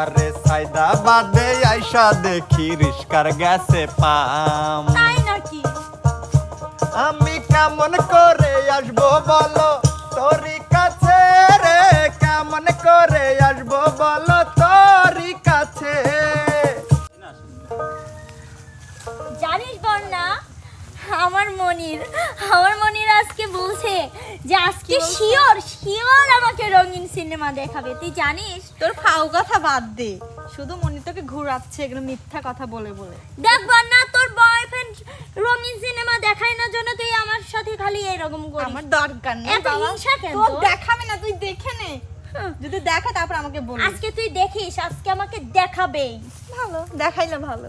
আরে সাইদা বাদে আইসা দেখি রিস্কার গেছে পাম। তাই নাকি? আমি কেমন করে আসব বলো? তোরি কাছে রে কেমন করে আসব বলো? তোরি কাছে। জানিস বন্যা আমার মনির আমার মনির আজকে বলছে যে আজকে শিওর শিওর আমাকে রঙিন সিনেমা দেখাবে। তুই জানিস? তোর ফাউ কথা বাদ দে। শুধু মনি তোকে ঘুরাচ্ছে এগুলো মিথ্যা কথা বলে বলে। দেখ বন্যা তোর বয়ফ্রেন্ড রঙিন সিনেমা দেখায় না জন্য তুই আমার সাথে খালি এরকম করিস। আমার দরকার নেই এত বাবা। হিংসা কেন? তোর? দেখাবে না তুই দেখে নে। যদি দেখে তারপর আমাকে বল আজকে তুই দেখিস আজকে আমাকে দেখাবেই। ভালো দেখাইলে ভালো।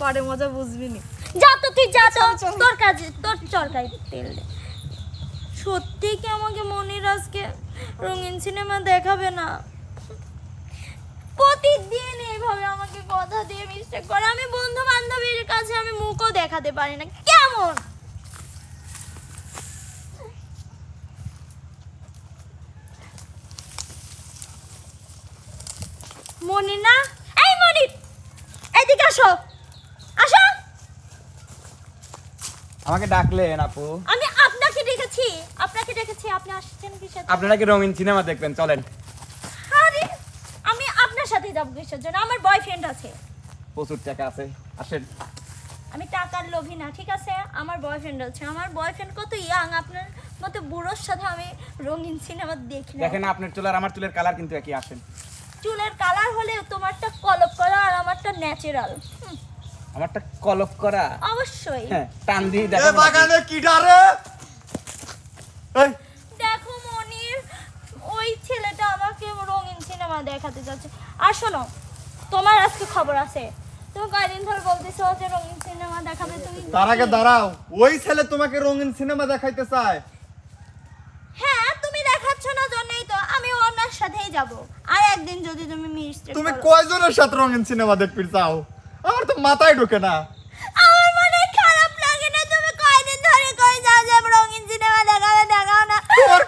পরে মজা বুঝবি নি। যা তো তুই যা তো। তোর কাজে তোর চরকায় তেল দে। সত্যি কি আমাকে মনির আজকে রঙিন সিনেমা দেখাবে না? প্রতিদিন এইভাবে আমাকে কথা দিয়ে মিস্টেক করে। আমি বন্ধু বান্ধবীর কাছে আমি মুখও দেখাতে পারি না। কেমন? মনি না? এই মনি! এদিকে আসো। আসো। আমাকে ডাকলেন আপু। আমি আপনাকে ডেকেছি আপনি আসছেন কিসের জন্য? আপনারা কি রঙিন সিনেমা দেখবেন? চলেন। আরে আমি আপনার সাথে যাব কিসের জন্য? আমার বয়ফ্রেন্ড আছে। প্রচুর টাকা আছে। আসেন। আমি টাকার লোভী না ঠিক আছে? আমার বয়ফ্রেন্ড আছে। আমার বয়ফ্রেন্ড কত ইয়াং আপনার মতো বুড়োর সাথে আমি রঙিন সিনেমা দেখি না। দেখেন আপনার চুল আর আমার চুলের কালার কিন্তু একই আসেন। চুলের কালার হলে তোমারটা কলপ করা আর আমারটা ন্যাচারাল আমারটা কলপ করা? অবশ্যই। হ্যাঁ টান দিয়ে এ দেখেন। বাগানে কি ডারে? দেখো মনির ওই ছেলেটা আমাকে রঙিন সিনেমা দেখাতে যাচ্ছে। আর শোনো তোমার আজকে খবর আছে। তুমি কয়দিন ধরে বলতেছো যে রঙিন সিনেমা দেখাবে তুমি তার আগে দাঁড়াও ওই ছেলে তোমাকে রঙিন সিনেমা দেখাইতে চায়। হ্যাঁ তুমি দেখাচ্ছ না জন্যই তো আমি ওনার সাথেই যাব। আর একদিন যদি তুমি মিস্টেক তুমি কয়জনের সাথে রঙিন সিনেমা দেখতে চাও? আমার তো মাথায় ঢোকে না।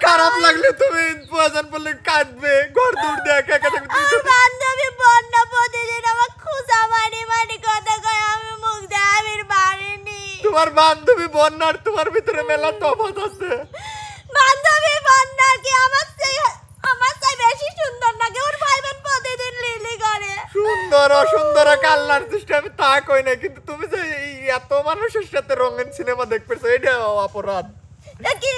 খারাপ লাগলে তুমি প্রয়োজন পড়লে কাঁদবে ঘর দূর দেখে আমার বান্ধবী বন্যা প্রতিদিন আমার খুঁজা মারি মারি কথা কয় আমি মুখ দেখাবির পারিনি তোমার বান্ধবী বন্যার তোমার ভিতরে মেলা তফাৎ আছে। বান্ধবী বন্যা কি আমার চেয়ে আমার বেশি সুন্দর নাকি? ওর ভাই বোন প্রতিদিন লিলি করে। সুন্দর অসুন্দর কাল্লার দৃষ্টি আমি তা কই না কিন্তু তুমি যে এই এত মানুষের সাথে রঙিন সিনেমা দেখতেছো এটা অপরাধ। দেখি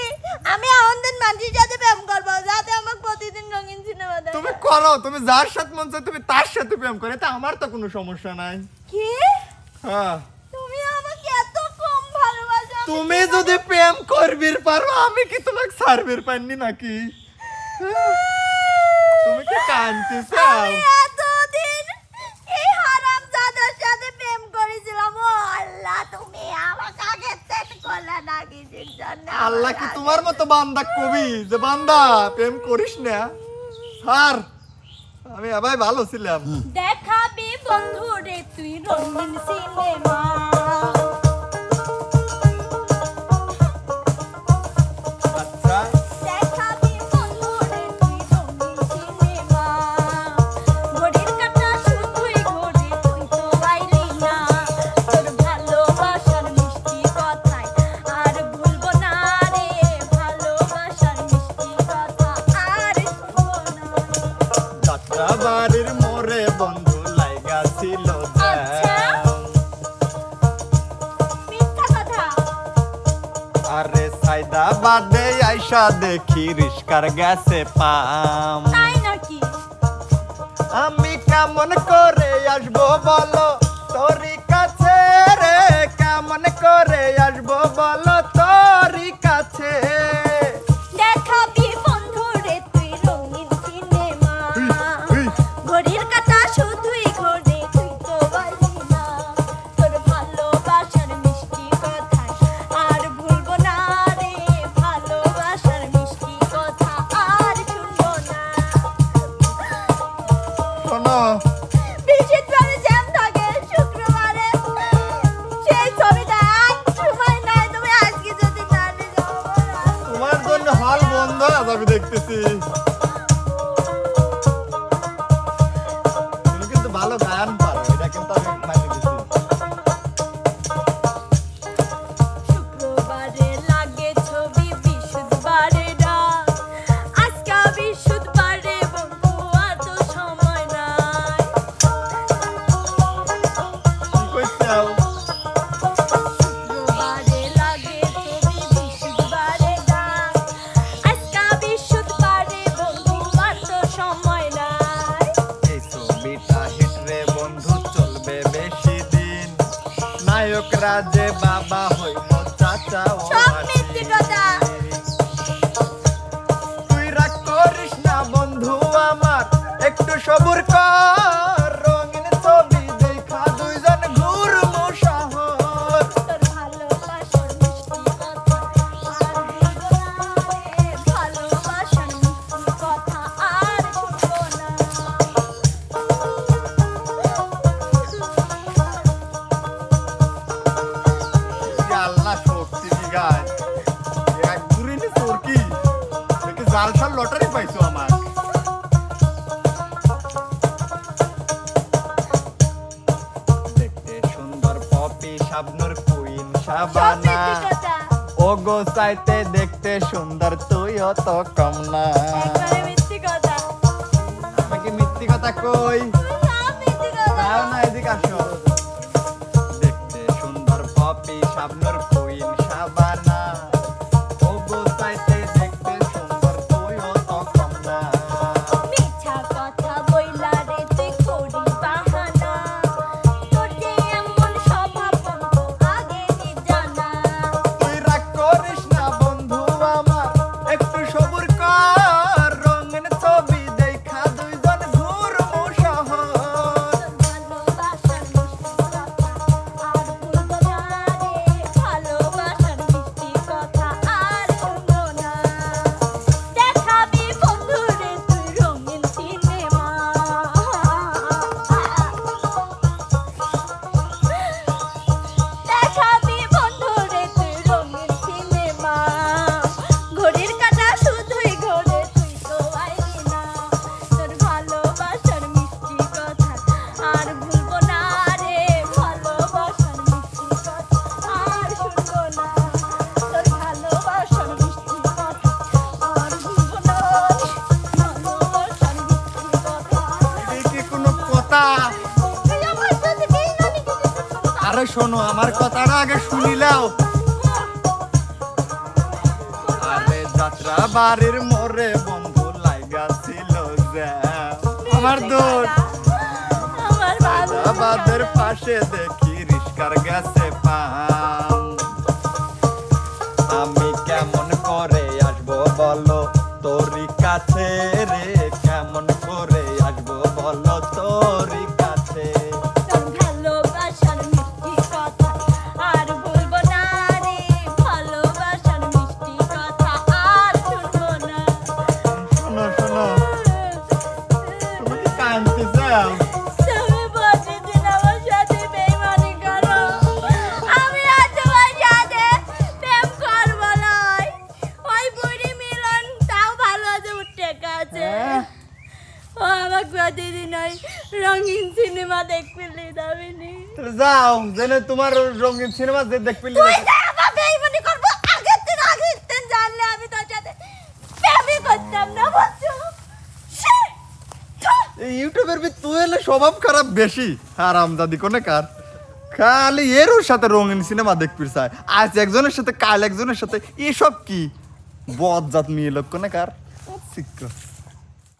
আমি আনন্দের মানুষের সাথে প্রেম করব যাতে আমার প্রতিদিন রঙিন সিনেমা দেয় তুমি করো তুমি যার সাথে মন চায় তুমি তার সাথে প্রেম করে তা আমার তো কোনো সমস্যা নাই। কি? হ্যাঁ। তুমি আমাকে এত কম ভালোবাসো তুমি যদি প্রেম করবির পারো আমি কি তোমাকে সার্ভির পাইনি নাকি? হ্যাঁ? তুমি কি কানতে চাও আমি এতদিন এই হারাম জাদার সাথে প্রেম করেছিলাম ও আল্লাহ তুমি আমাকে আগে সেট করলে না কিছুর জন্য আল্লাহ কি তোমার মতো বান্দা কবি? যে বান্দা প্রেম করিস না। স্যার আমি আবার ভালো ছিলাম। দেখাবি বন্ধু রে তুই রঙিন সিনেমা। বাদে আইসা দেখি রিস্কার গেছে পাম। তাই নাকি? আমি কেমন করে আসব বলো? তোরি আমি দেখতেছি। আমরা যে বাবা হই শাবনুর কুইন শাবানা গো চাইতে দেখতে সুন্দর তুই অত কম না। আমাকে মিথ্যি কথা কই? আরে শোনো আমার কথাটা আগে শুনিলাও আরে যাত্রা বাড়ির মরে বন্ধু লাইগা ছিল আমার দোষ। আমার বাদের পাশে দেখি প্রতিদিনই রঙিন সিনেমা যাও তোমার রঙিন সিনেমা যে ইউটিউবের বি তুই এলে স্বভাব খারাপ বেশি। হারামজাদি কোনে কার? খালি এর সাথে রঙিন সিনেমা দেখবি চায় আজ একজনের সাথে কাল একজনের সাথে এসব কি? বদজাত মেয়ে লোক কোনে কার?